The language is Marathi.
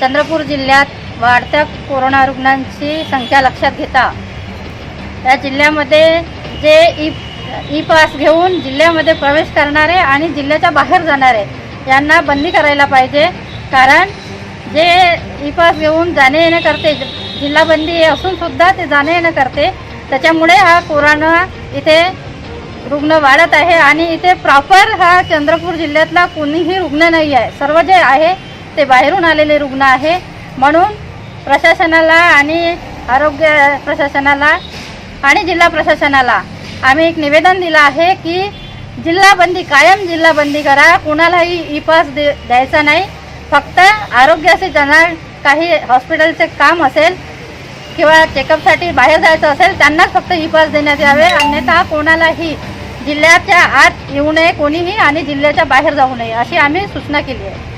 चंद्रपूर जिल्ह्यात वाढत्या कोरोना रुग्णांची संख्या लक्षात घेता. या जिल्ह्यामध्ये जे ई ई पास घेऊन जिल्ह्यामध्ये प्रवेश करणारे आणि जिल्ह्याच्या बाहेर जाणारे यांना बंदी करायला पाहिजे. कारण जे ई पास घेऊन जाणे येणे करते जिल्हा बंदी असून सुद्धा ते जाणे येणं करते. त्याच्यामुळे हा कोरोना इथे रुग्ण वाढत आहे आणि इथे प्रॉपर हा चंद्रपूर जिल्ह्यातला कोणीही रुग्ण नाही आहे. सर्व जे आहे ते बाहेरून आलेले रुग्ण आहे. म्हणून प्रशासनाला आणि आरोग्य प्रशासनाला आणि जिल्हा प्रशासनाला आम्ही एक निवेदन दिलं आहे की जिल्हाबंदी कायम जिल्हाबंदी करा. कोणालाही ई पास दे द्यायचा नाही. फक्त आरोग्याचे जाणार काही हॉस्पिटलचे काम असेल किंवा चेकअपसाठी बाहेर जायचं असेल त्यांनाच फक्त ई पास देण्यात यावे. अन्यथा कोणालाही जिल्ह्याच्या आत येऊ नये कोणीही आणि जिल्ह्याच्या बाहेर जाऊ नये अशी आम्ही सूचना केली आहे.